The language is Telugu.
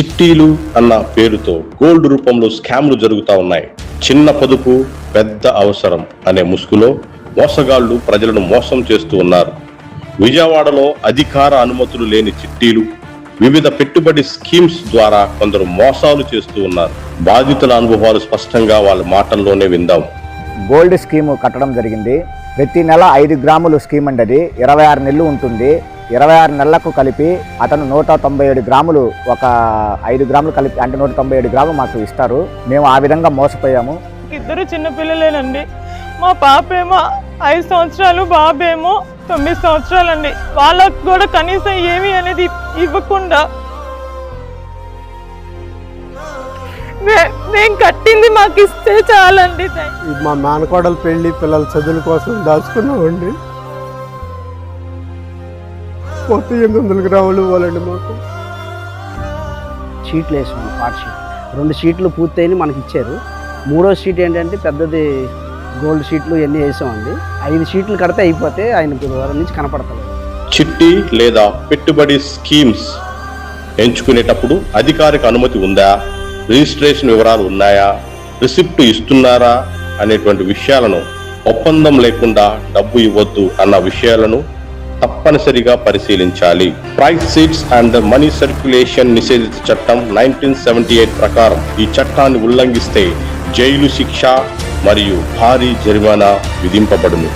చిట్టీలు అన్న పేరుతో గోల్డ్ రూపంలో స్కామ్లు జరుగుతా ఉన్నాయి. చిన్న పొదుపు పెద్ద అవసరం అనే ముసుగులో మోసగాళ్ళు ప్రజలను మోసం చేస్తూ ఉన్నారు. విజయవాడలో అధికార అనుమతులు లేని చిట్టీలు వివిధ పెట్టుబడి స్కీమ్స్ ద్వారా కొందరు మోసాలు చేస్తూ ఉన్నారు. బాధితుల అనుభవాలు స్పష్టంగా వాళ్ళ మాటల్లోనే విందాం. గోల్డ్ స్కీమ్ కట్టడం జరిగింది. ప్రతి నెల ఐదు గ్రాములు స్కీమ్ అండి అది. ఇరవై ఆరు నెలలు ఉంటుంది. ఇరవై ఆరు నెలలకు కలిపి అతను నూట తొంభై ఏడు గ్రాములు ఒక ఐదు గ్రాములు కలిపి అంటే నూట తొంభై ఏడు గ్రాములు మాకు ఇస్తారు. మేము ఆ విధంగా మోసపోయాము. ఇద్దరు చిన్నపిల్లలేనండి మా పాప ఏమో ఐదు సంవత్సరాలు బాబేమో తొమ్మిది సంవత్సరాలండి. వాళ్ళకు కూడా కనీసం ఏమి అనేది ఇవ్వకుండా మే- మేము కట్టింది మాకు ఇస్తే చాలండి. మా మేనకోడల పెళ్ళి పిల్లల చదువుల కోసం దాచుకున్నామండి. మొత్తం ఎనిమిది వందల గ్రాములు ఇవ్వాలండి మాకు. షీట్లు వేసాము పాట్ షీట్. రెండు షీట్లు పూర్తయిన మనకి ఇచ్చారు. మూడో షీట్ ఏంటంటే పెద్దది గోల్డ్ షీట్లు ఇవన్నీ వేసామండి. ఐదు షీట్లు కడితే అయిపోతే ఆయన గురువారం నుంచి కనపడతారు చిట్టి లేదా పెట్టుబడి స్కీమ్స్ ఎంచుకునేటప్పుడు అధికారిక అనుమతి ఉందా? రిజిస్ట్రేషన్ వివరాలు ఉన్నాయా? రిసిప్ట్ ఇస్తున్నారా? అనేటువంటి విషయాలను ఒప్పందం లేకుండా డబ్బు ఇవ్వద్దు అన్న విషయాలను తప్పనిసరిగా పరిశీలించాలి. Prize chits and money circulation నిషేధిత చట్టం నైన్టీన్ సెవెంటీ ఎయిట్ ప్రకారం ఈ చట్టాన్ని ఉల్లంఘిస్తే జైలు శిక్ష మరియు భారీ జరిమానా విధింపబడును.